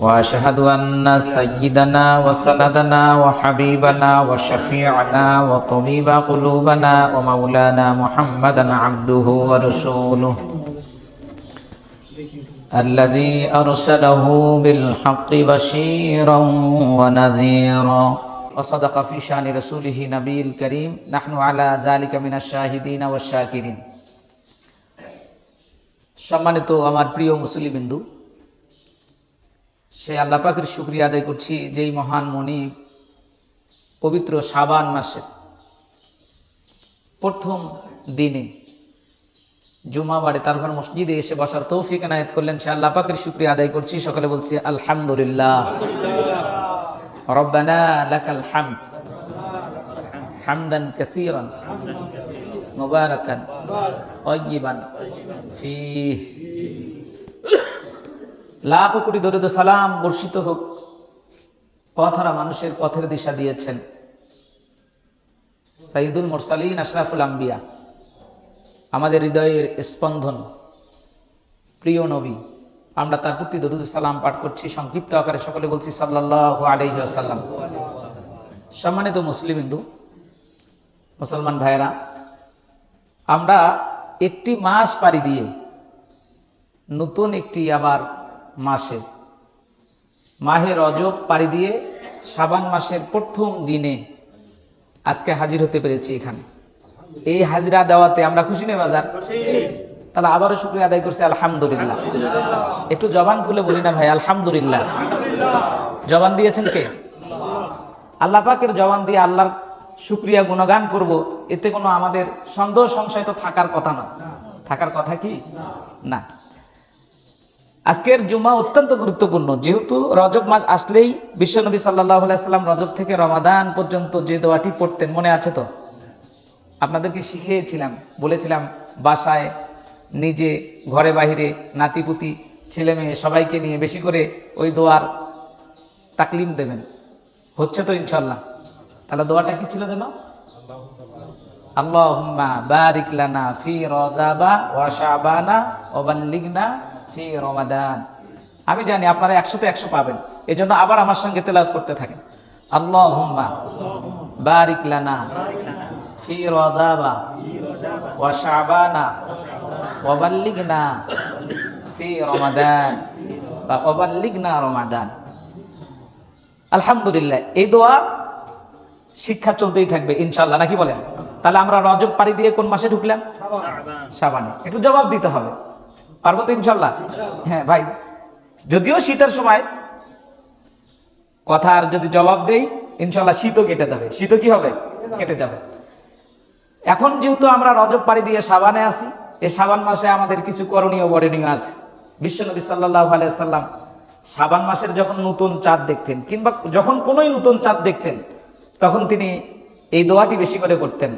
واشهد ان سيدنا وسندنا وحبيبنا وشفيعنا وطبيب قلوبنا ومولانا محمدا عبده ورسوله الذي ارسله بالحق بشيرا ونذيرا وصدق في شان رسوله نبي الكريم نحن على ذلك من الشاهدين والشاكرين সম্মানিত আমার প্রিয় মুসলিবিন্দু সে আল্লাহ পাকের শুক্রিয়া আদায় করছি যেই মহান মনি পবিত্র সাবান মাসের প্রথম দিনে জুমাবারে তারপর মসজিদে এসে বসার তৌফিক এনায়ত করলেন, সে আল্লাহ পাকের শুক্রিয়া আদায় করছি। সকালে বলছি, আলহামদুলিল্লাহ। রব্বানা ফীহ। লাখ কোটি দরিদ সালাম বর্ষিত হোক। পথহারা মানুষের পথের দিশা দিয়েছেন সাইদুল মোরসালিন আশরাফুল আম্বিয়া। আমাদের হৃদয়ের স্পন্দন। প্রিয় নবী, আমরা তার প্রতি দরুদ সালাম পাঠ করছি। সংক্ষিপ্ত আকারে সকলে বলছি সাল্লাহ আলহি সম্মানিত মুসলিম হিন্দু, মুসলমান ভাইয়েরা, আমরা একটি মাস পাড়ি দিয়ে নতুন একটি আবার মাসে। মাহে রজব পাড়ি দিয়ে সাবান মাসের প্রথম দিনে আজকে হাজির হতে পেরেছি এখানে। এই হাজিরা দেওয়াতে আমরা খুশি নেই বাজার? তাহলে আবারও শুক্রিয়া আদায় করছি, আলহামদুলিল্লাহ। একটু জবান খুলে বলি না ভাই, আলহামদুলিল্লাহ। জবান দিয়েছেন কে? আল্লাহ পাকের জবান দিয়ে আল্লাহর শুক্রিয়া গুণগান করব, এতে কোনো আমাদের সন্দেহ সংশয় তো থাকার কথা না থাকার কথা কি? না। আজকের জুমা অত্যন্ত গুরুত্বপূর্ণ। যেহেতু রজব মাস আসলেই বিশ্বনবী সাল্লাহ সাল্লাম রজব থেকে রমাদান পর্যন্ত যে দোয়াটি পড়তেন, মনে আছে তো? আপনাদেরকে শিখিয়েছিলাম, বলেছিলাম, বাসায় নিজে, ঘরে বাহিরে নাতিপুতি ছেলে মেয়ে সবাইকে নিয়ে বেশি করে ওই দোয়ার তাকলিম দেবেন। হচ্ছে তো ইনশাল্লাহ তাহলে দোয়াটা কি ছিল যেন? আল্লাহুম্মা বারিক লানা ফি রজাবা ওয়া শাবানা ওয়া বাল্লিগনা ফি রমাদান। আমি জানি আপনারা একশোতে একশো পাবেন। এই জন্য আবার আমার সঙ্গে তেলাওয়াত করতে থাকেন। বারিক লানা ফি ওয়া শাবানা ফি রমাদান বা ওয়া রমাদান। আলহামদুলিল্লাহ, এই দোয়া শিক্ষা চলতেই থাকবে ইনশাল্লাহ নাকি বলেন? তাহলে আমরা রজব পাড়ি দিয়ে কোন মাসে ঢুকলাম? সাবানে একটু জবাব দিতে হবে। পারব তো ইনশাল্লাহ। হ্যাঁ ভাই, যদিও শীতের সময় কথার যদি জবাব দেই, ইনশাল্লাহ শীতও কেটে যাবে। শীতও কি হবে? কেটে যাবে। এখন যেহেতু আমরা রজব পাড়ি দিয়ে সাবানে আছি, এই সাবান মাসে আমাদের কিছু করণীয় বরণীয় আছে। বিশ্বনবী সাল্লাহ আলাইসাল্লাম সাবান মাসের যখন নতুন চাঁদ দেখতেন, কিংবা যখন কোনোই নতুন চাঁদ দেখতেন, তখন তিনি এই দোয়াটি বেশি করে করতেন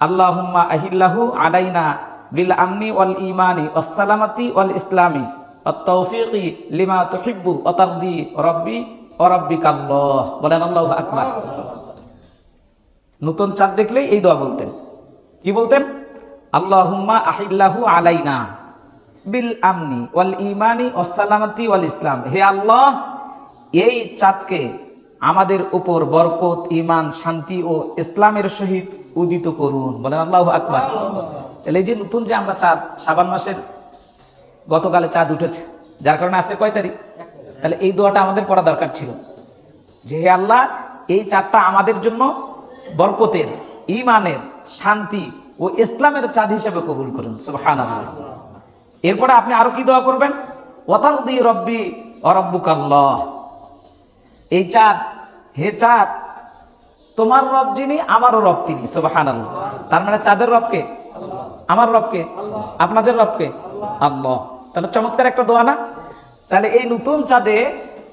আল্লাহুম্মা আহিল্লাহু আলাইনা বিল আমনি ওয়াল ইমানি ওয়াসসালামাতি ওয়াল ইসলামি। তৌফিকি লিমা তুহিব্বু অতারদি রব্বি ও রব্বিকাল্লাহ। বলেন আল্লাহু আকবার। নতুন চাঁদ দেখলেই এই দোয়া বলতেন। কি বলতেন? আল্লাহুম্মা আহিল্লাহু আলাইনা বিল আমনি ওয়াল ইমানি ওয়াসসালামাতি ওয়াল ইসলাম। হে আল্লাহ, এই চাঁদকে আমাদের উপর বরকত ইমান শান্তি ও ইসলামের সহিত উদিত করুন। বলেন আল্লাহ আকবার। তাহলে এই যে নতুন যে আমরা চাঁদ সাবান মাসের গতকালে চাঁদ উঠেছে, যার কারণে আজকে কয় তারিখ? তাহলে এই দোয়াটা আমাদের পড়া দরকার ছিল। যে হে আল্লাহ, এই চাঁদটা আমাদের জন্য বরকতের ইমানের শান্তি ও ইসলামের চাঁদ হিসেবে কবুল করুন। সুবহান এরপরে আপনি আরও কি দোয়া করবেন? ওয়াতারদি রব্বি অরব্বুকাল্লাহ এই চাঁদ, হে চাঁদ, তোমার রব যিনি, আমারও রব তিনি। সুবাহান তার মানে চাঁদের রবকে আমার রবকে? আপনাদের রবকে? আল্লাহ। তাহলে চমৎকার একটা দোয়া না? তাহলে এই নতুন চাঁদে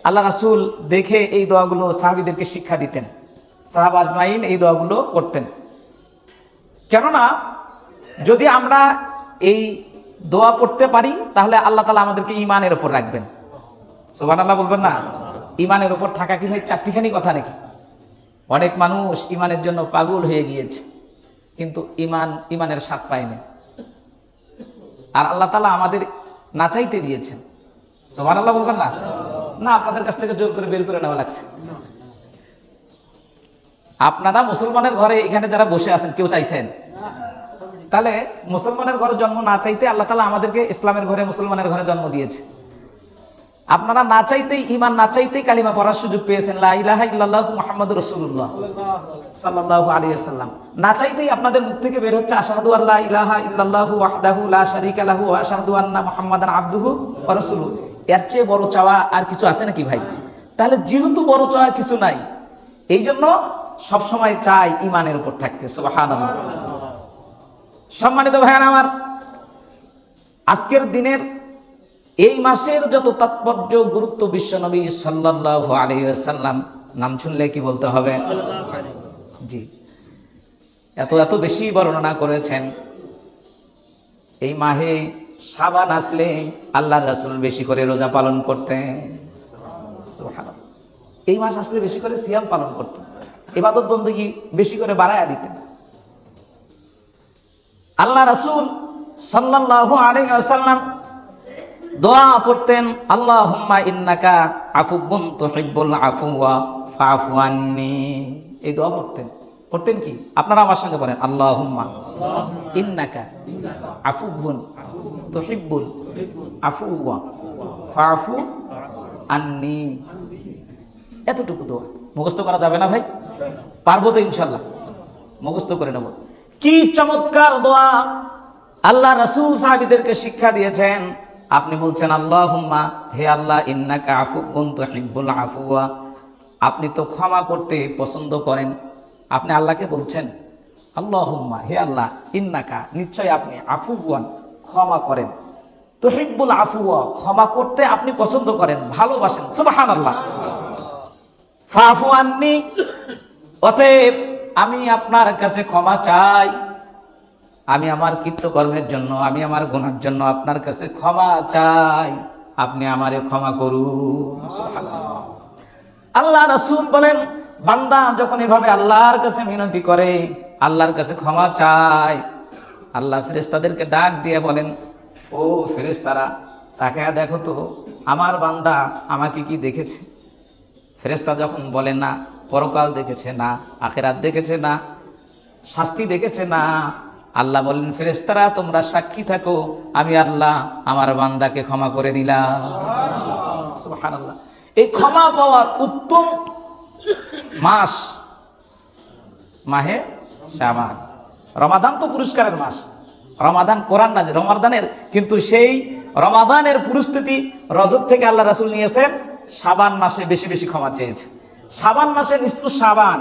আল্লাহ রাসুল দেখে এই দোয়াগুলো সাহাবিদেরকে শিক্ষা দিতেন। সাহাব আজমাইন এই দোয়াগুলো করতেন। কেননা, যদি আমরা এই দোয়া পড়তে পারি, তাহলে আল্লাহ তালা আমাদেরকে ইমানের ওপর রাখবেন। সোবান আল্লাহ বলবেন না? ইমানের ওপর থাকা কি ভাই চারটিখানি কথা নাকি? অনেক মানুষ ইমানের জন্য পাগল হয়ে গিয়েছে। কিন্তু ইমান, ইমানের স্বাদ পায়নি। আর আল্লাহ তালা আমাদের না চাইতে দিয়েছেন। সোমান আল্লাহ বলবেন না? না, আপনাদের কাছ থেকে জোর করে বের করে নেওয়া লাগছে। আপনারা মুসলমানের ঘরে এখানে যারা বসে আছেন, কেউ চাইছেন? তাহলে মুসলমানের ঘরে জন্ম না চাইতে আল্লাহ তালা আমাদেরকে ইসলামের ঘরে মুসলমানের ঘরে জন্ম দিয়েছে। আপনারা না চাইতেই ইমান না চাইতেই কালিমা পড়ার সুযোগ পেয়েছেন। লা ইলাহা ইল্লাল্লাহু মুহাম্মাদুর রাসূলুল্লাহ সাল্লাল্লাহু আলাইহি সাল্লাম না চাইতেই আপনাদের মুখ থেকে বের হচ্ছে, আশহাদু আল্লা ইলাহা ইল্লাল্লাহু ওয়াহদাহু লা শারীকা লাহু আশহাদু আন্না আবদুহু রাসূলুহু। এর চেয়ে বড় চাওয়া আর কিছু আছে নাকি ভাই? তাহলে যেহেতু বড় চাওয়া কিছু নাই এই জন্য সবসময় চাই ইমানের উপর থাকতে সম্মানিত ভাইয়ার আমার, আজকের দিনের এই মাসের যত তাৎপর্য, গুরুত্ব বিশ্বনবী সাল্লাল্লাহু আলাইহি সাল্লাম নাম শুনলে কি বলতে হবে? জি। এত এত বেশি বর্ণনা করেছেন। এই মাহে সাবান আসলে আল্লাহ রাসূল বেশি করে রোজা পালন করতেন। এই মাস আসলে বেশি করে সিয়াম পালন করতেন। ইবাদত বন্দী বেশি করে বাড়ায়া দিতেন। আল্লাহ রাসূল সাল্লাল্লাহু আলাইহি ওয়াসাল্লাম দোয়া পড়তেন, আল্লাহুম্মা ইন্নাকা আফুবুন তুহিব্বুল আফওয়া ফাআফু আন্নি। এই দোয়া পড়তেন। পড়তেন কি? আপনারা আমার সঙ্গে বলেন, আল্লাহুম্মা ইন্নাকা আফুবুন তুহিব্বুল আফওয়া ফাআফু আন্নি। এতটুকু দোয়া। মুখস্থ করা যাবে না ভাই? পারব তো ইনশাল্লাহ মুখস্থ করে নেব। কি চমৎকার দোয়া! আল্লাহ রাসূল সাহাবীদেরকে শিক্ষা দিয়েছেন আপনি বলছেন আল্লাহ হুম্মা হে আল্লাহ, ইন্নাকা আফুকুন তুহিব্বুল আফুয়া। আপনি তো ক্ষমা করতে পছন্দ করেন। আপনি আল্লাহকে বলছেন আল্লাহ হুম্মা হে আল্লাহ, ইন্নাকা নিশ্চয় আপনি আফুয়ান ক্ষমা করেন। তুহিব্বুল আফুয়া, ক্ষমা করতে আপনি পছন্দ করেন, ভালোবাসেন, সুবহানাল্লাহ। ফাফু আননি, অতএব আমি আপনার কাছে ক্ষমা চাই। আমি আমার কৃতকর্মের জন্য, আমি আমার গুণার জন্য আপনার কাছে ক্ষমা চাই। আপনি আমারে ক্ষমা করুন। আল্লাহ রাসূল বলেন, বান্দা যখন এভাবে আল্লাহর কাছে মিনতি করে, আল্লাহর কাছে ক্ষমা চায়, আল্লাহ ফেরেশতাদেরকে ডাক দিয়ে বলেন, ও ফেরেশতারা, তাকে দেখো তো, আমার বান্দা আমাকে কি দেখেছে? ফেরেশতা যখন বলে, না, পরকাল দেখেছে না, আখেরাত দেখেছে না, শাস্তি দেখেছে না আল্লাহ বলেন ফেরেস্তারা তোমরা সাক্ষী থাকো। আমি আল্লাহ আমার বান্দাকে ক্ষমা করে দিলাম। এই ক্ষমা পাওয়ার উত্তম মাস মাহে শাবান। রমাদান তো পুরস্কারের মাস। রমাদান কোরআন না যে রমাদানের, কিন্তু সেই রমাদানের পরিস্থিতি রজব থেকে আল্লাহ রাসূল নিয়েছেন সাবান মাসে বেশি বেশি ক্ষমা চেয়েছেন। সাবান মাসে নিষ্পু সাবান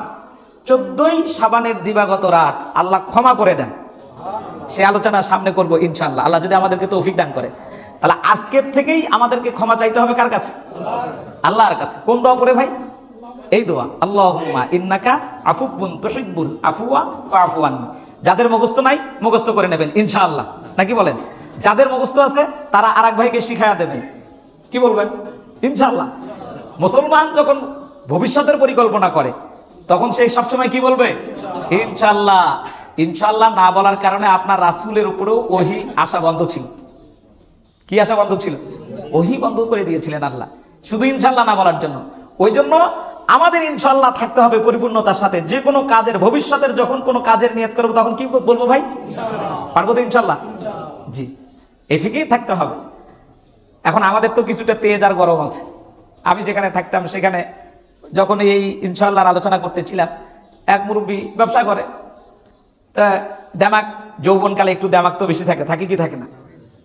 চোদ্দই সাবানের দিবাগত রাত আল্লাহ ক্ষমা করে দেন। সে আলোচনা সামনে করব ইনশাল্লাহ আল্লাহ যদি আমাদেরকে তৌফিক দান করে। তাহলে আজকের থেকেই আমাদেরকে ক্ষমা চাইতে হবে কার কাছে? আল্লাহর কাছে। কোন দোয়া করে ভাই? এই দোয়া, আল্লাহুম্মা ইন্নাকা আফুবুন তুহিব্বুল আফওয়া ফাআফু আন্নি। যাদের মুখস্থ নাই, মুখস্থ করে নেবেন, ইনশাআল্লাহ। নাকি বলেন? যাদের মুখস্থ আছে, তারা আরেক ভাইকে শিখায়া দেবেন। কি বলবেন? ইনশাআল্লাহ। মুসলমান যখন ভবিষ্যতের পরিকল্পনা করে, তখন সেই সবসময় কি বলবে? ইনশাআল্লাহ। ইনশাআল্লাহ না বলার কারণে আপনার রাসূলের উপরেও ওহি আশা বন্ধ ছিল। কি আশা বন্ধ ছিল? ওহি বন্ধ করে দিয়েছিলেন আল্লাহ। শুধু ইনশাল্লাহ না বলার জন্য। ওই জন্য আমাদের ইনশাল্লাহ থাকতে হবে পরিপূর্ণতার সাথে। যে কোনো কাজের ভবিষ্যতের যখন কোনো কাজের নিয়ত করব তখন কি বলব ভাই? পারব তো ইনশাল্লাহ জি। এদিকেই থাকতে হবে। এখন আমাদের তো কিছুটা তেজ আর গরম আছে। আমি যেখানে থাকতাম সেখানে যখন এই ইনশাল্লাহর আলোচনা করতেছিলাম, এক মুরব্বী ব্যবসা করে। তা দেমাক, যৌবনকালে একটু দেমাক তো বেশি থাকে থাকে কি থাকে না?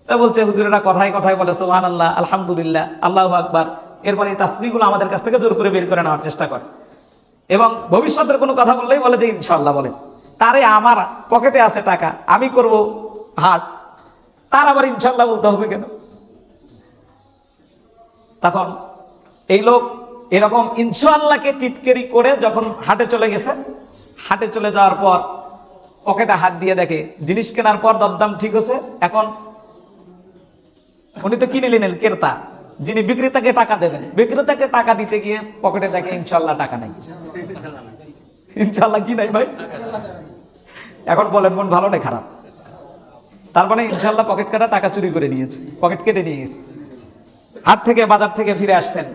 তা বলছে, হুজুরেরা কথায় কথায় বলে সোহান আল্লাহ আলহামদুলিল্লাহ, আল্লাহ আকবার। এরপরে এই তাসবিগুলো আমাদের কাছ থেকে জোর করে বের করে নেওয়ার চেষ্টা করে। এবং ভবিষ্যতের কোনো কথা বললেই বলে যে ইনশাল্লাহ বলেন। তারে আমার পকেটে আছে টাকা, আমি করব হাট। তার আবার ইনশাল্লাহ বলতে হবে কেন? তখন এই লোক এরকম ইনশাল্লাহকে টিটকেরি করে যখন হাটে চলে গেছে, হাটে চলে যাওয়ার পর পকেটে হাত দিয়ে দেখে, জিনিস কেনার পর দরদাম ঠিক হচ্ছে এখন উনি তো কিনে নিলেন, ক্রেতা। যিনি বিক্রেতাকে টাকা দেবেন, বিক্রেতাকে টাকা দিতে গিয়ে পকেটে দেখে, ইনশাল্লাহ টাকা নাই। ইনশাল্লাহ কি নাই ভাই? এখন বলেন, মন ভালো না খারাপ? তার মানে ইনশাল্লাহ পকেট কাটা টাকা চুরি করে নিয়েছে, পকেট কেটে নিয়ে গেছে। হাট থেকে, বাজার থেকে ফিরে আসছেন।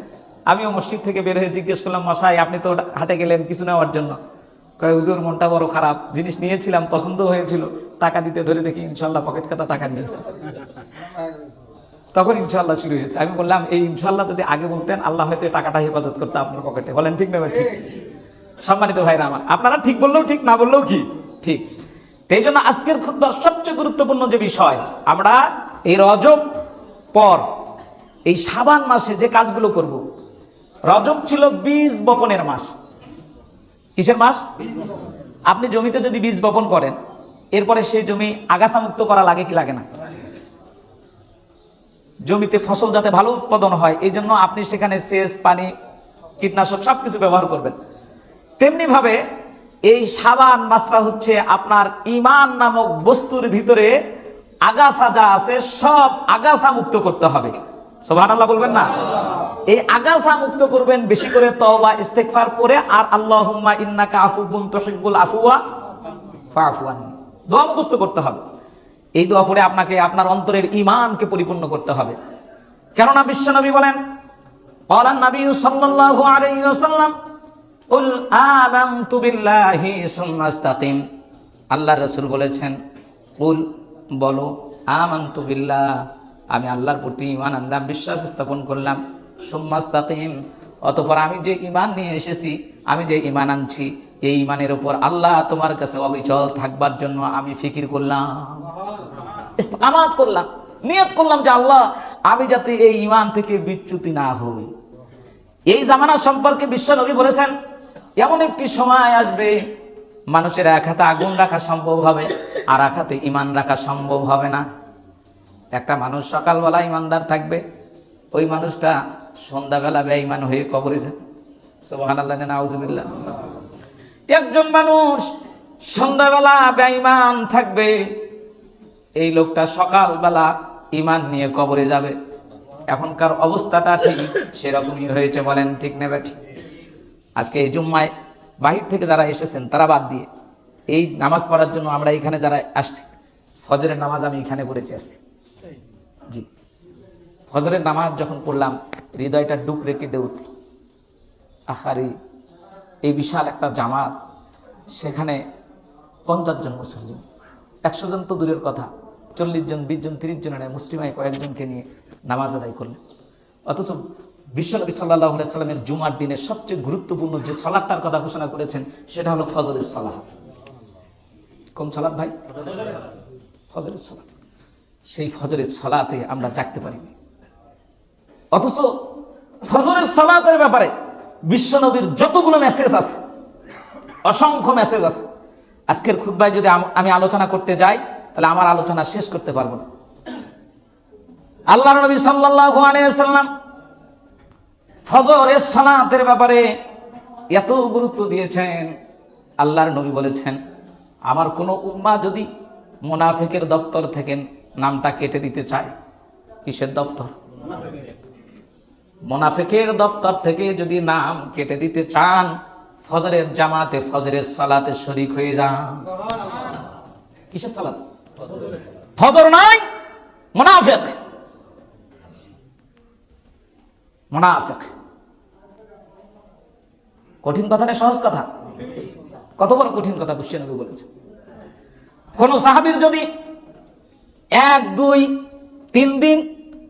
আমিও মসজিদ থেকে বের হয়ে জিজ্ঞেস করলাম, মশাই, আপনি তো হাটে গেলেন, কিছু নেওয়ার জন্য? কয়, হুজুর, মনটা বড় খারাপ। জিনিস নিয়েছিলাম, পছন্দ হয়েছিল। টাকা দিতে ধরে দেখি ইনশাল্লাহ পকেট কাটা টাকা নিয়েছে তখন ইনশাল্লাহ শুরু হয়েছে। আমি বললাম, এই ইনশাল্লাহ যদি আগে বলতেন, আল্লাহ হয়তো টাকাটা হেফাজত করতে আপনার পকেটে বলেন, ঠিক না? ঠিক। সম্মানিত ভাইরা আমার, আপনারা ঠিক বললেও ঠিক, না বললেও কি? ঠিক। এই জন্য আজকের খুদ্বার সবচেয়ে গুরুত্বপূর্ণ যে বিষয়, আমরা এই রজব পর, এই সাবান মাসে যে কাজগুলো করব। রজব ছিল বীজ বপনের মাস। কিসের মাস? আপনি জমিতে যদি বীজ বপন করেন, এরপরে সেই জমি আগাছা মুক্ত করা লাগে কি লাগে না? জমিতে ফসল যাতে ভালো উৎপাদন হয়, এই জন্য আপনি সেখানে সেচ, পানি, কীটনাশক সবকিছু ব্যবহার করবেন। তেমনি ভাবে এই সাবান মাছটা হচ্ছে আপনার ইমান নামক বস্তুর ভিতরে আগাছা যা আছে, সব আগাছা মুক্ত করতে হবে। সোভান আল্লাহ বলবেন না এই আগাছা মুক্ত করবেন বেশি করে তওবা ইস্তেগফার করে আর আল্লাহুম্মা ইন্নাকা আফুবুন তুহিব্বুল আফওয়া ফাফুয়ান দোয়া মুখস্থ করতে হবে এই দোয়া পড়ে আপনাকে আপনার অন্তরের ইমানকে পরিপূর্ণ করতে হবে কেননা বিশ্বনবী বলেন قال النبي صلى الله عليه وسلم قل آمنت بالله ثم استقم আল্লাহ রসুল বলেছেন কুল বলো আমান্তু বিল্লাহ আমি আল্লাহর প্রতি ইমান আনলাম, বিশ্বাস স্থাপন করলাম। সুম্মাস্তাকিম। অতপর আমি যে ইমান নিয়ে এসেছি, আমি যে ইমান আনছি, এই ইমানের উপর আল্লাহ তোমার কাছে অবিচল থাকবার জন্য আমি ফিকির করলাম। ইস্তেকামাত করলাম, নিয়ত করলাম যে আল্লাহ, আমি যাতে এই ইমান থেকে বিচ্যুতি না হই। এই জামানা সম্পর্কে বিশ্ব নবী বলেছেন, এমন একটি সময় আসবে, মানুষের এক হাতে আগুন রাখা সম্ভব হবে, আর এক হাতে ইমান রাখা সম্ভব হবে না। একটা মানুষ সকালবেলা ইমানদার থাকবে, ওই মানুষটা সন্ধ্যাবেলা বেঈমান হয়ে কবরে যাবে। সোহান আল্লাহ নাউজুবিল্লাহ। একজন মানুষ সন্ধ্যাবেলা বেঈমান থাকবে, এই লোকটা সকালবেলা ইমান নিয়ে কবরে যাবে। এখনকার অবস্থাটা ঠিক সেরকমই হয়েছে বলেন, ঠিক নেবে ঠিক আজকে এই জুম্মায় বাহির থেকে যারা এসেছেন, তারা বাদ দিয়ে, এই নামাজ পড়ার জন্য আমরা এখানে যারা আসছি, ফজরের নামাজ আমি এখানে পড়েছি আজকে। জি। ফজরের নামাজ যখন পড়লাম, হৃদয়টা ডুকরে কেটে উঠল। আহারি এই বিশাল একটা জামাত, সেখানে পঞ্চাশ জন মুসলিম একশো জন তো দূরের কথা, চল্লিশ জন, বিশ জন, তিরিশ জনের মুসলিমায় কয়েকজনকে নিয়ে নামাজ আদায় করলেন। অথচ বিশ্বনবী সাল্লাহ সাল্লামের জুমার দিনে সবচেয়ে গুরুত্বপূর্ণ যে সলাদটার কথা ঘোষণা করেছেন, সেটা হলো ফজরের সলাহ কোন সলাদ ভাই? ফজরের সলাদ সেই ফজরের সলাতে আমরা জাগতে পারিনি অথচ ফজরের সলাতের ব্যাপারে বিশ্বনবীর যতগুলো মেসেজ আছে, অসংখ্য মেসেজ আছে। আজকের খুদ্বায় যদি আমি আলোচনা করতে যাই, তাহলে আমার আলোচনা শেষ করতে পারব না। আল্লাহ নবী সাল্লাল্লাহু আলাইহি সাল্লাম ফজরের সালাতের ব্যাপারে এত গুরুত্ব দিয়েছেন। আল্লাহর নবী বলেছেন, আমার কোনো উম্মা যদি মুনাফিকের দপ্তর থেকে নামটা কেটে দিতে চায়। কিসের দপ্তর? মোনাফেকের দপ্তর থেকে যদি নাম কেটে দিতে চান, ফজরের জামাতে ফজরের সালাতে শরিক হয়ে যান। কিসের সালাত? ফজর নাই, মোনাফেক। মোনাফেক। কঠিন কথা না, সহজ কথা? কত বড় কঠিন কথা বিশ্বনবী বলেছে কোন সাহাবীর যদি এক, দুই, তিন দিন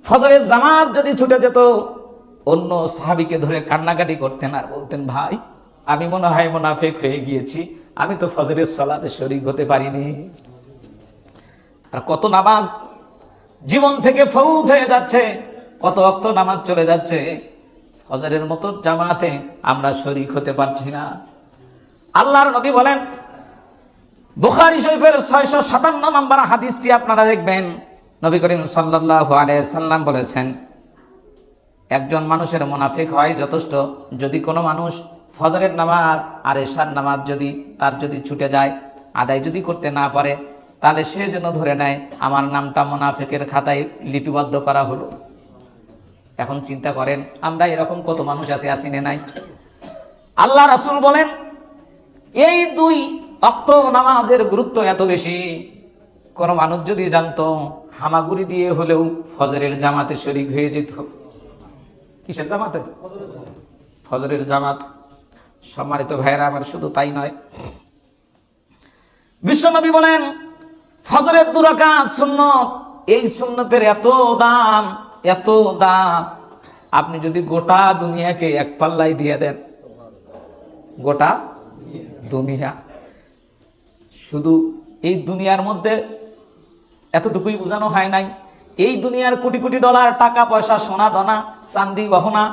ফজরের জামাত যদি ছুটে যেত, অন্য সাহাবিকে ধরে কান্নাকাটি করতেন আর বলতেন, ভাই, আমি মনে হয় মোনাফেক হয়ে গিয়েছি, আমি তো ফজরের সলাতে শরিক হতে পারিনি। আর কত নামাজ জীবন থেকে ফৌজ হয়ে যাচ্ছে, কত অক্ত নামাজ চলে যাচ্ছে, ফজরের মতো জামাতে আমরা শরিক হতে পারছি না। আল্লাহর নবী বলেন বুখারি শরীফের ছয়শো সাতান্ন নম্বর হাদিসটি আপনারা দেখবেন। নবী করিম সাল্লাহ সাল্লাম বলেছেন, একজন মানুষের মুনাফিক হয় যথেষ্ট। যদি কোনো মানুষ ফজরের নামাজ আর এশার নামাজ যদি তার যদি ছুটে যায়, আদায় যদি করতে না পারে, তাহলে সে যেন ধরে নেয়, আমার নামটা মোনাফেকের খাতায় লিপিবদ্ধ করা হলো। এখন চিন্তা করেন, আমরা এরকম কত মানুষ আছে আসিনে নাই? আল্লাহ রাসূল বলেন, এই দুই অক্ত নামাজের গুরুত্ব এত বেশি। কোন মানুষ যদি জানতো, হামাগুড়ি দিয়ে হলেও ফজরের জামাতে শরিক হয়ে যেত। কিসের জামাতে? ফজরের জামাত। সম্মানিত ভাইয়েরা, আমার শুধু তাই নয়। বিশ্বনবী বলেন, ফজরের দুরাকাত সুন্নত, এই সুন্নতের এত দাম এত দাম। আপনি যদি গোটা দুনিয়াকে এক পাল্লায় দিয়ে দেন, গোটা দুনিয়া। শুধু এই দুনিয়ার মধ্যে এতটুকুই বোঝানো হয় নাই। এই দুনিয়ার কোটি কোটি ডলার, টাকা, পয়সা, সোনা, দানা, চান্দি, গহনা,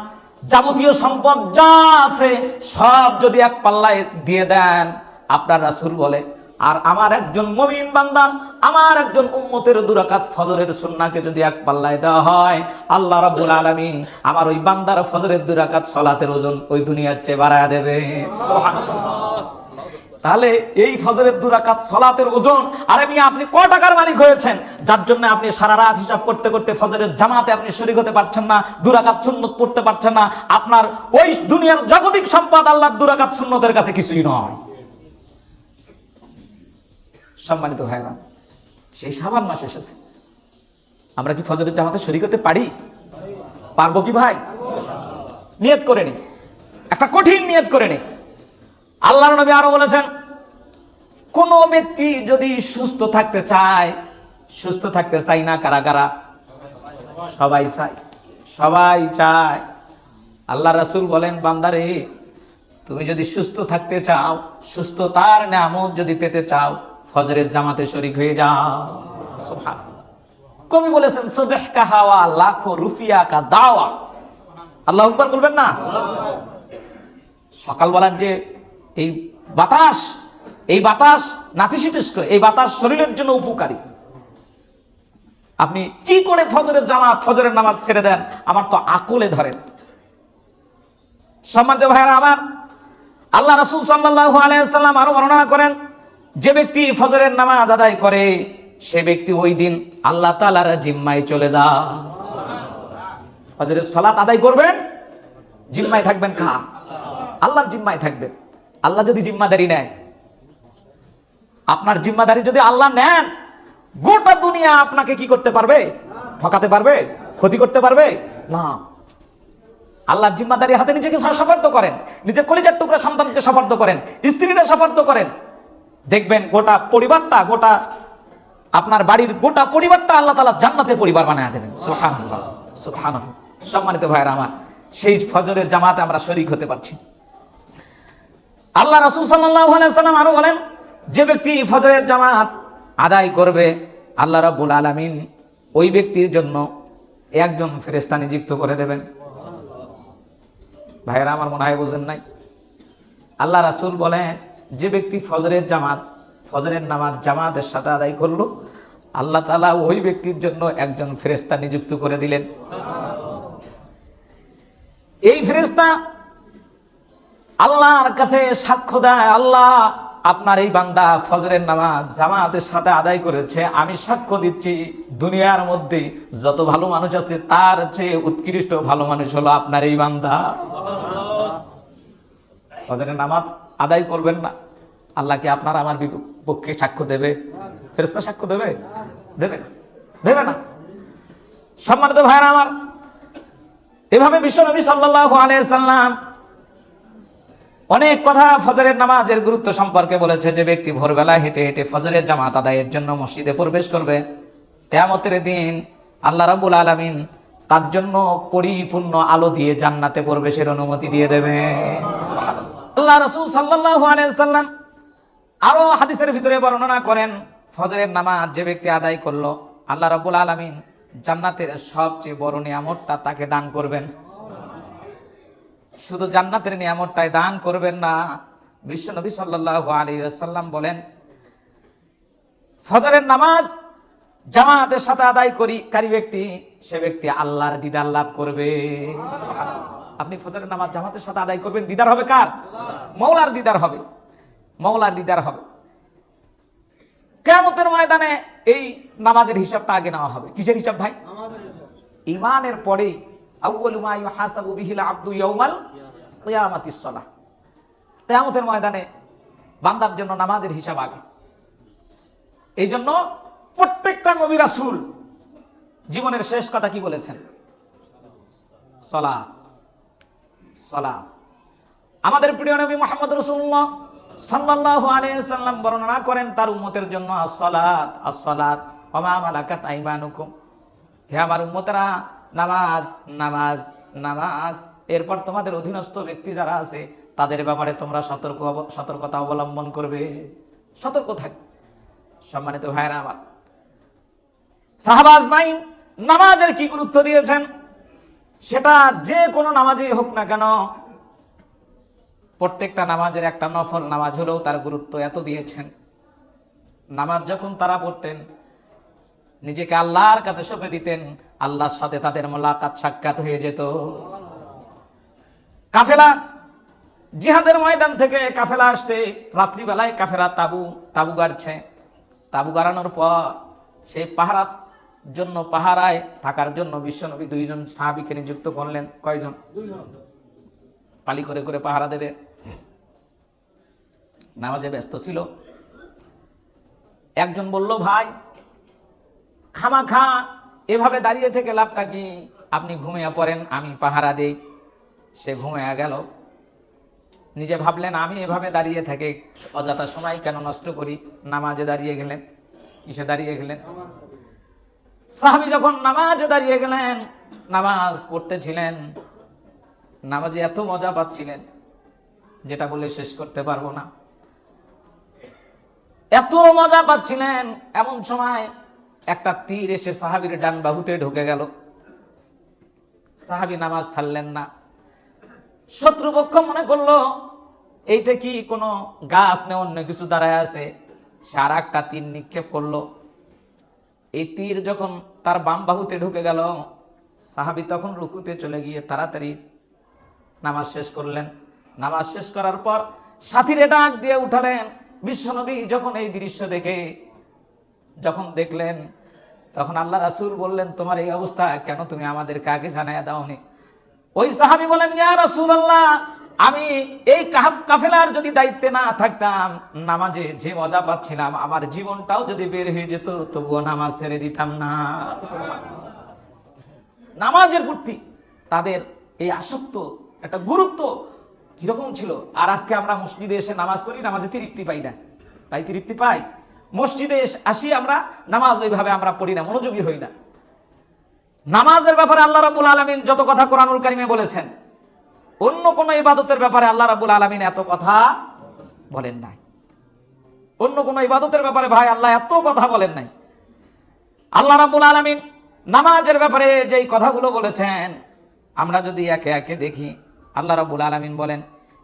যাবতীয় সম্পদ যা আছে, সব যদি এক পাল্লায় দিয়ে দেন, আপনার রাসূল বলে, আর আমার একজন মমিন বান্দান আমার একজন উম্মতের দুরাকাত ফজরের সুন্নাহকে যদি এক পাল্লায় দেওয়া হয়, আল্লাহ রাব্বুল আলামিন আমার ওই বান্দার ফজরের দুরাকাত সলাতের ওজন ওই দুনিয়ার চেয়ে বাড়ায় দেবে। তাহলে এই ফজরের দুরাকাত সলাতের ওজন, আরে মিয়া আপনি ক টাকার মালিক হয়েছেন? যার জন্য আপনি সারা রাত হিসাব করতে করতে ফজরের জামাতে আপনি শরীক হতে পারছেন না দুরাকাত সুন্নত পড়তে পারছেন না, আপনার ওই দুনিয়ার জাগতিক সম্পদ আল্লাহর দুরাকাত সুন্নতের কাছে কিছুই নয়। সম্মানিত ভাইরা সেই সাবান মাস এসেছে। আমরা কি ফজরের জামাতে শরীক হতে পারি? পারব কি ভাই? নিয়ত করে নি একটা কঠিন নিয়ত করে নি আল্লাহর নবী আরও বলেছেন, কোন ব্যক্তি যদি সুস্থ থাকতে চায়, সুস্থ থাকতে চাই না কারা কারা? সবাই চায় সবাই চায়। আল্লাহ রাসুল বলেন, বান্দারে, তুমি যদি সুস্থ থাকতে চাও, সুস্থতার নামত যদি পেতে চাও, ফজরের জামাতে শরিক হয়ে যাও। কবি বলেছেন, সুবহ লাখো রুফিয়া কা দাওয়া। আল্লাহ আকবার বলবেন না? সকালবেলার যে এই বাতাস এই বাতাস নাতিশীতোষ্ণ এই বাতাস শরীরের জন্য উপকারী। আপনি কি করে ফজরের জামাত, ফজরের নামাজ ছেড়ে দেন? আমার তো আকলে ধরেন। সম্মানিত ভাইরা আমার, আল্লাহ রাসূল সাল্লাল্লাহু আলাইহি সাল্লাম আরও বর্ণনা করেন, যে ব্যক্তি ফজরের নামাজ আদায় করে, সে ব্যক্তি ওই দিন আল্লাহ তাআলার জিম্মায় চলে যায়। ফজরের সালাত আদায় করবেন? জিম্মায় থাকবেন কা আল্লাহর জিম্মায় থাকবেন। আল্লাহ যদি জিম্মাদারি নেয়, আপনার জিম্মাদারি যদি আল্লাহ নেন, গোটা দুনিয়া আপনাকে কি করতে পারবে? ঠকাতে পারবে? ক্ষতি করতে পারবে? না। আল্লাহর জিম্মাদারি হাতে নিজেকে সফর্দ করেন। নিজের কলিজার টুকরা সন্তানকে সফর্দ করেন। স্ত্রীরা সফর্দ করেন। দেখবেন গোটা পরিবারটা, গোটা আপনার বাড়ির গোটা পরিবারটা আল্লাহ তালা জান্নাতের পরিবার বানায় দেবেন। সুহান সুহান সম্মানিত ভাইয়েরা আমার, সেই ফজরের জামাতে আমরা শরিক হতে পারছি। আল্লাহ রাসুল সাল্লাম আরও বলেন, যে ব্যক্তি ফজরের জামাত আদায় করবে, আল্লাহ রাব্বুল আলামিন ওই ব্যক্তির জন্য একজন ফেরেস্তা নিযুক্ত করে দেবেন। ভাইয়েরা, আমার মনে হয় বোঝেন নাই? আল্লাহ রাসুল বলেন, যে ব্যক্তি ফজরের জামাত, ফজরের নামাজ জামাতের সাথে আদায় করল, আল্লাহ তালা ওই ব্যক্তির জন্য একজন ফেরেস্তা নিযুক্ত করে দিলেন। এই ফেরেস্তা আল্লাহর কাছে সাক্ষ্য দেয়, আল্লাহ আপনার এই বান্দা ফজরের নামাজ জামাতের সাথে আদায় করেছে, আমি সাক্ষ্য দিচ্ছি, দুনিয়ার মধ্যে যত ভালো মানুষ আছে তার চেয়ে উৎকৃষ্ট ভালো মানুষ হলো আপনার এই বান্দা। ফজরের নামাজ আদায় করবেন না আল্লাহকে আপনার আমার বিপ- পক্ষে সাক্ষ্য দেবে? ফেরেস্তা সাক্ষ্য দেবে? দেবে না দেবে না। সম্মানিত ভাইরা আমার, এভাবে বিশ্বনবী সাল্লাল্লাহু আলাইহি সাল্লাম অনেক কথা ফজরের নামাজের গুরুত্ব সম্পর্কে বলেছে যে ব্যক্তি ভোরবেলা হেঁটে হেঁটে ফজরের জামাত আদায়ের জন্য মসজিদে প্রবেশ করবে। কেয়ামতের দিন আল্লাহ রাব্বুল আলামিন তার জন্য পরিপূর্ণ আলো দিয়ে জান্নাতে প্রবেশের অনুমতি দিয়ে দেবে। আল্লাহ রাসূল সাল্লাল্লাহু আলাইহি সাল্লাম আরও হাদিসের ভিতরে বর্ণনা করেন, ফজরের নামাজ যে ব্যক্তি আদায় করল, আল্লাহ রাব্বুল আলামিন জান্নাতের সবচেয়ে বড় নিয়ামতটা তাকে দান করবেন। শুধু জান্নাতের নিয়ামতটাই দান করবেন না। বিশ্বনবী সাল্লাল্লাহু আলাইহি ওয়াসাল্লাম বলেন ফজরের নামাজ জামাতের সাথে আদায় করি কারি ব্যক্তি সে ব্যক্তি আল্লাহর দিদার লাভ করবে। আপনি ফজরের নামাজ জামাতের সাথে আদায় করবেন দিদার হবে কার? মৌলার দিদার হবে। মৌলার দিদার হবে। কেমতের ময়দানে এই নামাজের হিসাবটা আগে নেওয়া হবে। কিসের হিসাব ভাই? ইমানের পরেই আউয়ালু মা ইউহাসাবু বিহিল আব্দু ইয়াউমাল কিয়ামাতিস সালাহ। কিয়ামতের ময়দানে বান্দার জন্য নামাজের হিসাব আগে। এই জন্য প্রত্যেকটা নবী রাসূল জীবনের শেষ কথা কি বলেছেন? সলাত। সলাত। আমাদের প্রিয় নবী মোহাম্মদ রসুল্লাহ সাল্লাল্লাহু আলাইহি সাল্লাম বর্ণনা করেন তার উম্মতের জন্য as-সালাত as-সালাত মালাকাত আইমানুকুম। হে আমার উম্মতেরা নামাজ নামাজ নামাজ। এরপর তোমাদের অধীনস্থ ব্যক্তি যারা আছে, তাদের ব্যাপারে তোমরা সতর্ক সতর্কতা অবলম্বন করবে। সতর্ক থাক, সম্মানিত ভাইরা আমার। সাহাবাজ মাইন নামাজের কি গুরুত্ব দিয়েছেন? সেটা যে কোনো নামাজই হোক না কেন, প্রত্যেকটা নামাজের একটা নফল নামাজ হলেও তার গুরুত্ব এত দিয়েছেন। নামাজ যখন তারা পড়তেন নিজেকে আল্লাহর কাছে সঁপে দিতেন, আল্লাহর সাথে তাদের মোলাকাত সাক্ষাৎ হয়ে যেত। কাফেলা জিহাদের ময়দান থেকে কাফেলা আসছে রাত্রিবেলায় কাফেলা তাবু তাবু গাড়ছে। তাবু গাড়ানোর পর সেই পাহারার জন্য পাহারায় থাকার জন্য বিশ্বনবী দুইজন সাহাবিকে নিযুক্ত করলেন। কয়জন? পালি করে করে পাহারা দেবে। নামাজে ব্যস্ত ছিল। একজন বলল, ভাই খামা খা এভাবে দাঁড়িয়ে থেকে লাভটা কি? আপনি ঘুমিয়ে পড়েন, আমি পাহারা দেই। সে ঘুমিয়ে গেল। নিজে ভাবলেন, আমি এভাবে দাঁড়িয়ে থেকে অযথা সময় কেন নষ্ট করি? নামাজে দাঁড়িয়ে গেলেন। কিসে দাঁড়িয়ে গেলেন? সাহাবি যখন নামাজে দাঁড়িয়ে গেলেন, নামাজ পড়তেছিলেন। নামাজে এত মজা পাচ্ছিলেন, যেটা বলে শেষ করতে পারব না। এত মজা পাচ্ছিলেন, এমন সময় একটা তীর এসে সাহাবির ডান বাহুতে ঢুকে গেল। সাহাবি নামাজ ছাড়লেন না। শত্রুপক্ষ মনে করল, এইটা কি কোনো গাছ না অন্য কিছু দাঁড়ায় আছে? সে আর একটা তীর নিক্ষেপ করল। এই তীর যখন তার বাম বাহুতে ঢুকে গেল, সাহাবি তখন রুকুতে চলে গিয়ে তাড়াতাড়ি নামাজ শেষ করলেন। নামাজ শেষ করার পর সাথীরে ডাক দিয়ে উঠালেন, বিশ্বনবী যখন এই দৃশ্য দেখে যখন দেখলেন, তখন আল্লাহ রাসূল বললেন, তোমার এই অবস্থা কেন তুমি আমাদেরকে আগে জানায় দাওনি? ওই সাহাবি বলেন, ইয়া রাসূলুল্লাহ, আমি এই কাফ- কাফেলার যদি দায়িত্বে না থাকতাম, নামাজে যে মজা পাচ্ছিলাম, আমার জীবনটাও যদি বের হয়ে যেত, তবুও নামাজ ছেড়ে দিতাম না। নামাজের প্রতি তাদের এই আসক্ত একটা গুরুত্ব কীরকম ছিল? আর আজকে আমরা মসজিদে এসে নামাজ পড়ি, নামাজে তৃপ্তি পাই না। তাই তৃপ্তি পাই? মসজিদে আসি আমরা, নামাজ ওইভাবে আমরা পড়ি না, মনোযোগী হই না। নামাজের ব্যাপারে আল্লাহ রাবুল আলমিন যত কথা কোরআনুল কারিমে বলেছেন, অন্য কোন ইবাদতের ব্যাপারে আল্লাহ রাবুল আলমিন এত কথা বলেন নাই। অন্য কোন ইবাদতের ব্যাপারে ভাই আল্লাহ এত কথা বলেন নাই। আল্লাহ রাবুল আলমিন নামাজের ব্যাপারে যেই কথাগুলো বলেছেন, আমরা যদি একে একে দেখি, আল্লাহ রাবুল আলমিন বলেন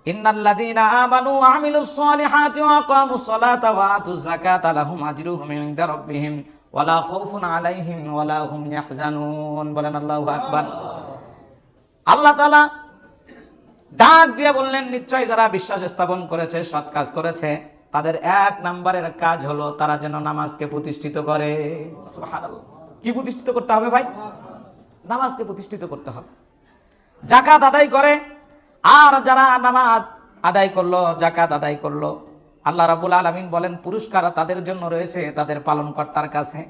ইন্নাল্লাযীনা আমানু ওয়া আমিলুস সালিহাতি ওয়া আকামুস সালাতা ওয়া আতুজ যাকাতা লাহুম আজরুহুম ইনদা রাব্বিহিম ওয়ালা খাউফুন আলাইহিম ওয়ালা হুম ইয়াহজানুন। বলেন আল্লাহু আল্লাহ তাআলা ডাক দিয়ে বললেন, নিশ্চয় যারা বিশ্বাস স্থাপন করেছে, সৎ কাজ করেছে, তাদের এক নম্বরের কাজ হলো তারা যেন নামাজকে প্রতিষ্ঠিত করে। কি প্রতিষ্ঠিত করতে হবে ভাই? নামাজকে প্রতিষ্ঠিত করতে হবে। জাকাত আদায় করে আর যারা নামাজ আদায় করল জাকাত আদায় করল, আল্লাহ রাবুল আলমিন বলেন পুরস্কার তাদের জন্য রয়েছে, তাদের পালনকর্তার কাছে।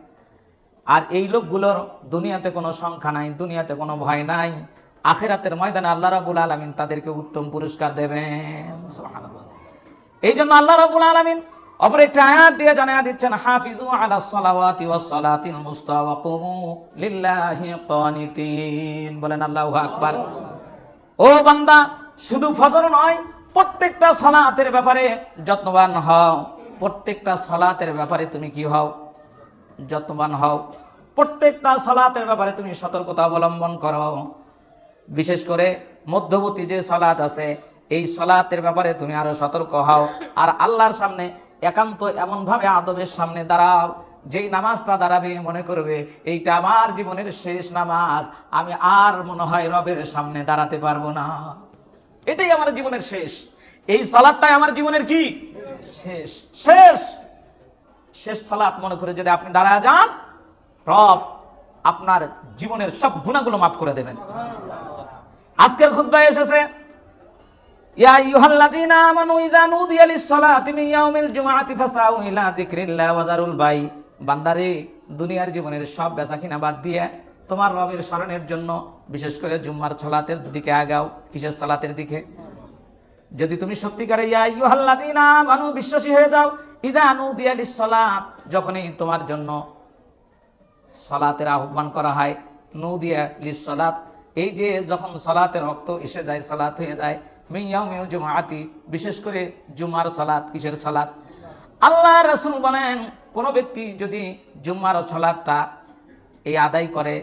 আর এই লোকগুলোর দুনিয়াতে কোনো সংখ্যা নাই, দুনিয়াতে কোনো ভয় নাই। আখেরাতের ময়দানে আল্লাহ রাবুল আলমিন তাদেরকে উত্তম পুরস্কার দেবেন। এই জন্য আল্লাহ রাবুল আলমিন অপর একটা আয়াত দিয়ে জানা দিচ্ছেন হাফিজু আলা বলেন আল্লাহু আকবার। ও বান্দা, শুধু ফজর নয়, প্রত্যেকটা সলাতের ব্যাপারে যত্নবান হও। প্রত্যেকটা সলাতের ব্যাপারে তুমি কি হও? যত্নবান হও। প্রত্যেকটা সলাতের ব্যাপারে তুমি সতর্কতা অবলম্বন করো। বিশেষ করে মধ্যবর্তী যে সলাত আছে, এই সলাতের ব্যাপারে তুমি আরও সতর্ক হও। আর আল্লাহর সামনে একান্ত এমনভাবে আদবের সামনে দাঁড়াও যেই নামাজটা দাঁড়াবে, মনে করবে, এইটা আমার জীবনের শেষ নামাজ, আমি আর মনে হয় রবের সামনে দাঁড়াতে পারব না। এটাই আমার জীবনের শেষ। এই সালাদটাই আমার জীবনের কি? শেষ। শেষ! শেষ সালাত মনে করে যদি আপনি দাঁড়ায় যান, রব আপনার জীবনের সব গুণাগুলো মাফ করে দেবেন। আজকের খুতবায় এসেছে, ইয়া আইয়ুহাল্লাযীনা বান্দারে, দুনিয়ার জীবনের সব বেচাকিনা বাদ দিয়ে তোমার রবের স্মরণের জন্য বিশেষ করে জুম্মার সালাতের দিকে আগাও, কিসের সালাতের দিকে? যদি তুমি সত্যিকারে বিশ্বাসী হয়ে যাও লিস-সালাত, যখনই তোমার জন্য সলাতের আহ্বান করা হয়, নৌদিয়া লিস সলাত এই যে যখন সলাতের রক্ত এসে যায়, সলাত হয়ে যায় মিয়াউমিল জুমাআতি, বিশেষ করে জুমার সলাত, কিসের সলাত? আল্লাহ রাসূল বলেন, কোন ব্যক্তি যদি জুম্মার সলাতটা এই আদায় করে,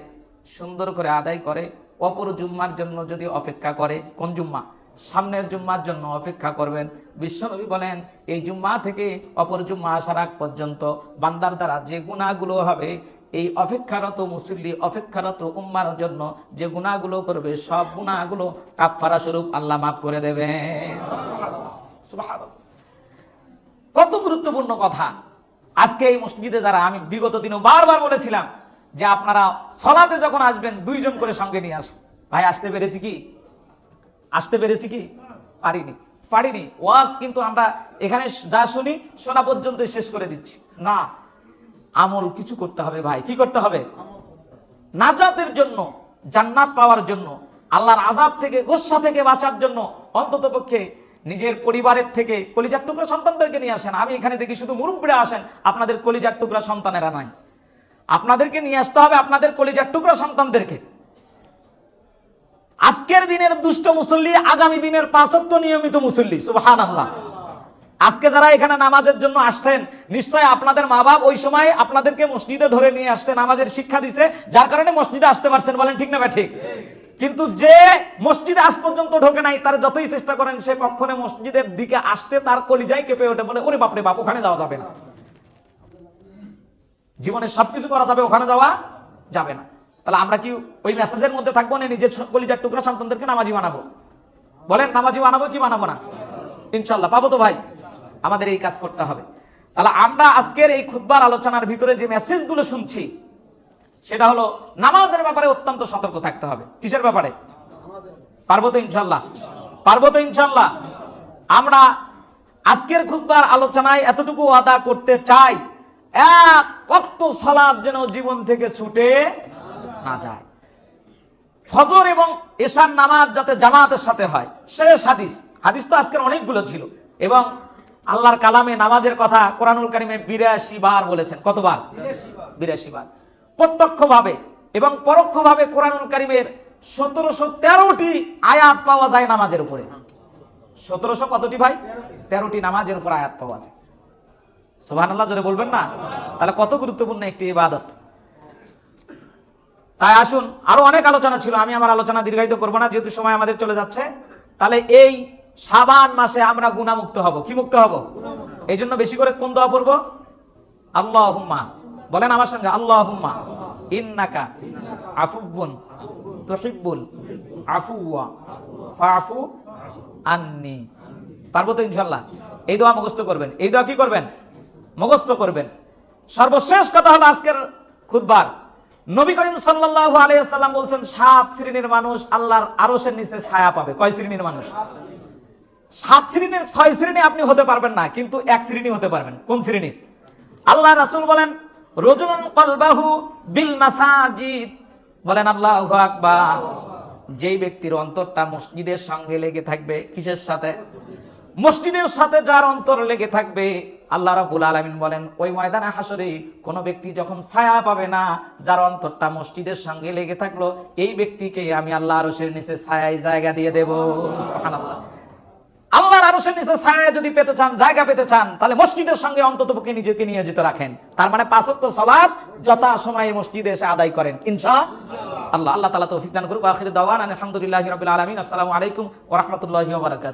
সুন্দর করে আদায় করে, অপর জুম্মার জন্য যদি অপেক্ষা করে, কোন জুম্মা? সামনের জুম্মার জন্য অপেক্ষা করবেন। বিশ্বনবী বলেন, এই জুম্মা থেকে অপর জুম্মা আসার আগ পর্যন্ত বান্দার দ্বারা যে গুণাগুলো হবে, এই অপেক্ষারত মুসল্লি, অপেক্ষারত উম্মার জন্য যে গুণাগুলো করবে, সব গুণাগুলো কাফারা স্বরূপ আল্লাহ মাফ করে দেবে কত গুরুত্বপূর্ণ কথা। আজকে এই মসজিদে যারা, আমি বিগত দিনও বারবার বলেছিলাম যে আপনারা সলাতে যখন আসবেন, দুইজন করে সঙ্গে নিয়ে আস। ভাই, আসতে পেরেছি কি? আসতে পেরেছি কি? পারিনি। পারিনি। ওয়াজ কিন্তু আমরা এখানে যা শুনি, শোনা পর্যন্ত শেষ করে দিচ্ছি। না, আমল কিছু করতে হবে ভাই। কি করতে হবে? নাজাতের জন্য, জান্নাত পাওয়ার জন্য, আল্লাহর আজাব থেকে, গোসা থেকে বাঁচার জন্য অন্তত পক্ষে নিজের পরিবারের থেকে কলিজার টুকরা সন্তানদেরকে নিয়ে আসেন। আমি এখানে দেখি শুধু মুরব্বীরা আসেন, আপনাদের কলিজার টুকরা সন্তানেরা নাই। আপনাদেরকে নিয়ে আসতে হবে আপনাদের কলিজার টুকরা সন্তানদেরকে। আজকের দিনের দুষ্ট মুসল্লি, আগামী দিনের পাঁচত্ব নিয়মিত মুসল্লি সুবাহ আল্লাহ আজকে যারা এখানে নামাজের জন্য আসছেন, নিশ্চয় আপনাদের মা বাপ ওই সময় আপনাদেরকে মসজিদে ধরে নিয়ে আসতে নামাজের শিক্ষা দিচ্ছে যার কারণে মসজিদে আসতে পারছেন বলেন ঠিক না বা ঠিক? কিন্তু যে মসজিদে আজ পর্যন্ত ঢোকে নাই, তার যতই চেষ্টা করেন, সে কখনো মসজিদের দিকে আসতে তার কলিজাই কেঁপে ওঠে, বলে, ওরে বাপরে বাপ, ওখানে যাওয়া যাবে না। জীবনে সবকিছু করা যাবে, ওখানে যাওয়া যাবে না। তাহলে আমরা কি ওই মেসেজের মধ্যে থাকব না, নিজের কলিজার টুকরা সন্তানদেরকে নামাজি বানাবো? বলেন, নামাজি বানাবো কি বানাবো না? ইনশাল্লাহ পাবো তো ভাই। আমাদের এই কাজ করতে হবে। তাহলে আমরা আজকের এই খুদ্বার আলোচনার ভিতরে যে মেসেজগুলো শুনছি, সেটা হলো নামাজের ব্যাপারে অত্যন্ত সতর্ক থাকতে হবে। কিসের ব্যাপারে? পারব তো ইনশাল্লাহ পারব তো ইনশাল্লাহ আমরা আজকের খুদ্বার আলোচনায় এতটুকু আদা করতে চাই, এক অক্ত সালাদ যেন জীবন থেকে ছুটে না যায়। ফজর এবং এশার নামাজ যাতে জামাতের সাথে হয়, শেষ হাদিস। হাদিস তো আজকের অনেকগুলো ছিল। এবং আল্লাহর কালামে নামাজের কথা কোরআনুল কারিমে বিরাশি বার বলেছেন। কতবার? বিরাশি বার। প্রত্যক্ষভাবে এবং পরোক্ষভাবে কোরআনুল কারিমের সতেরোশো তেরোটি আয়াত পাওয়া যায় নামাজের উপরে। সতেরোশো কতটি ভাই? তেরোটি নামাজের উপর আয়াত পাওয়া যায়। সোহান আল্লাহ জোরে বলবেন না? তাহলে কত গুরুত্বপূর্ণ একটি ইবাদত। তাই আসুন, আরও অনেক আলোচনা ছিল, আমি আমার আলোচনা দীর্ঘায়িত করব না, যেহেতু সময় আমাদের চলে যাচ্ছে। তাহলে এই সাবান মাসে আমরা গুণামুক্ত হব। কি মুক্ত হব? এই জন্য বেশি করে কোন দোয়া পড়ব? আল্লাহ হুম্মা বলেন আমার সঙ্গে আল্লাহ হুম্মা ইন্নাকা আফুবুন তুহিব্বুল আফুয়া ফাফু আন্নি। পারব তো ইনশাল্লাহ এই দোয়া মুখস্থ করবেন। এই দোয়া কি করবেন? মুখস্থ করবেন। সর্বশেষ কথা হলো আজকের খুদবার নবী করিম সাল্লাল্লাহু আলাইহি সাল্লাম বলছেন, সাত শ্রেণির মানুষ আল্লাহর আরশের নিচে ছায়া পাবে। কয় শ্রেণির মানুষ? সাত শ্রেণির, ছয় শ্রেণি আপনি হতে পারবেন না, কিন্তু এক শ্রেণি হতে পারবেন। কোন শ্রেণির আল্লাহ রাসূল বলেন, রজুলুন কলবাহু বিল মাসাজিদ। বলেন, আল্লাহু আকবার। যেই ব্যক্তির অন্তরটা মসজিদের সঙ্গে লেগে থাকবে, কিসের সাথে? মসজিদের সাথে যার অন্তর লেগে থাকবে, আল্লাহ রাব্বুল আলামিন বলেন, ওই ময়দানে হাসরে কোনো ব্যক্তি যখন ছায়া পাবে না, যার অন্তরটা মসজিদের সঙ্গে লেগে থাকল, এই ব্যক্তিকে আমি আল্লাহ আরশের নিচে ছায়ায় জায়গা দিয়ে দেবো। আল্লাহর আরশের নিচে ছায়া যদি পেতে চান, জায়গা পেতে চান, তাহলে মসজিদের সঙ্গে অন্তত পক্ষে নিজেকে নিয়োজিত রাখেন। তার মানে পাঁচত্ব সলাপ যথা সময়ে মসজিদে এসে আদায় করেন। ইনশা আল্লাহ আল্লাহ তালা তৌফিক দান করুক। আখির দাওয়ান আলহামদুলিল্লাহ রবিল আলমিন। আসসালামু আলাইকুম ওরহমতুল্লাহ বারাকাতুহু।